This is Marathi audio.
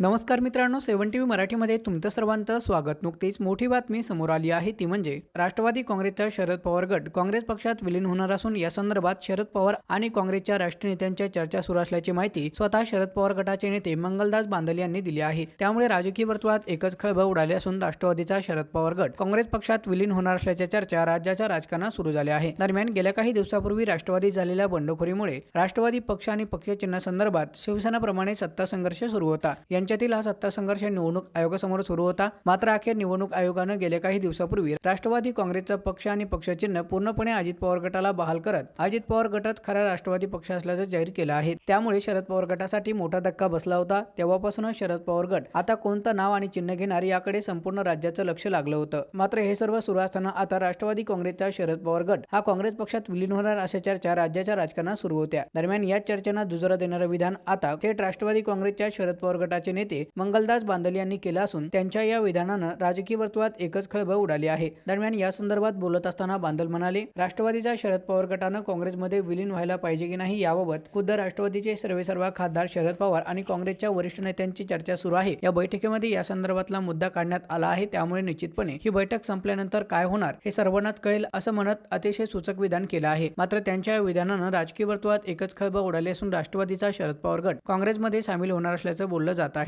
नमस्कार मित्रांनो सेवन टी व्ही मराठीमध्ये तुमचं सर्वांचं स्वागत. नुकतीच मोठी बातमी समोर आली आहे ती म्हणजे राष्ट्रवादी काँग्रेसचा शरद पवार गट. काँग्रेस पक्षात विलीन होणार असून या संदर्भात शरद पवार आणि काँग्रेसच्या राष्ट्रीय नेत्यांच्या चर्चा सुरू असल्याची माहिती स्वतः शरद पवार गटाचे नेते मंगलदास बांदल यांनी दिली आहे. त्यामुळे राजकीय वर्तुळात एकच खळबळ उडाली असून राष्ट्रवादीचा शरद पवार गट काँग्रेस पक्षात विलीन होणार असल्याच्या चर्चा राज्याच्या राजकारणात सुरू झाल्या आहे. दरम्यान गेल्या काही दिवसापूर्वी राष्ट्रवादी झालेल्या बंडखोरीमुळे राष्ट्रवादी पक्ष आणि पक्षचिन्हासंदर्भात शिवसेनाप्रमाणे सत्ता संघर्ष सुरू होता. यांच्यातील हा सत्ता संघर्ष निवडणूक आयोगासमोर सुरू होता. मात्र अखेर निवडणूक आयोगानं गेल्या काही दिवसापूर्वी राष्ट्रवादी काँग्रेसचा पक्ष आणि पक्षचिन्ह पूर्णपणे अजित पवार गटाला बहाल करत अजित पवार गटच खरा राष्ट्रवादी पक्ष असल्याचं जाहीर केलं आहे. त्यामुळे शरद पवार गटासाठी मोठा धक्का बसला होता. तेव्हापासूनच शरद पवार गट आता कोणतं नाव आणि चिन्ह घेणार याकडे संपूर्ण राज्याचं लक्ष लागलं होतं. मात्र हे सर्व सुरू असताना आता राष्ट्रवादी काँग्रेसचा शरद पवार गट हा काँग्रेस पक्षात विलीन होणार अशा चर्चा राज्याच्या राजकारणात सुरू होत्या. दरम्यान या चर्चेना दुजोरा देणारं विधान आता थेट राष्ट्रवादी काँग्रेसच्या शरद पवार गटाचे नेते मंगलदास बांदल यांनी केलं असून त्यांच्या या विधानानं राजकीय वर्तुळात एकच खळबळ उडाली आहे. दरम्यान या संदर्भात बोलत असताना बांदल म्हणाले राष्ट्रवादीच्या शरद पवार गटानं काँग्रेसमध्ये विलीन व्हायला पाहिजे की नाही याबाबत खुद्द राष्ट्रवादीचे सर्वेसर्वा खासदार शरद पवार आणि काँग्रेसच्या वरिष्ठ नेत्यांची चर्चा सुरू आहे. या बैठकीमध्ये या संदर्भातला मुद्दा काढण्यात आला आहे. त्यामुळे निश्चितपणे ही बैठक संपल्यानंतर काय होणार हे सर्वांनाच कळेल असं म्हणत अतिशय सूचक विधान केलं आहे. मात्र त्यांच्या या विधानानं राजकीय वर्तुळात एकच खळबळ उडाली असून राष्ट्रवादीचा शरद पवार गट काँग्रेसमध्ये सामील होणार असल्याचं बोललं जात आहे.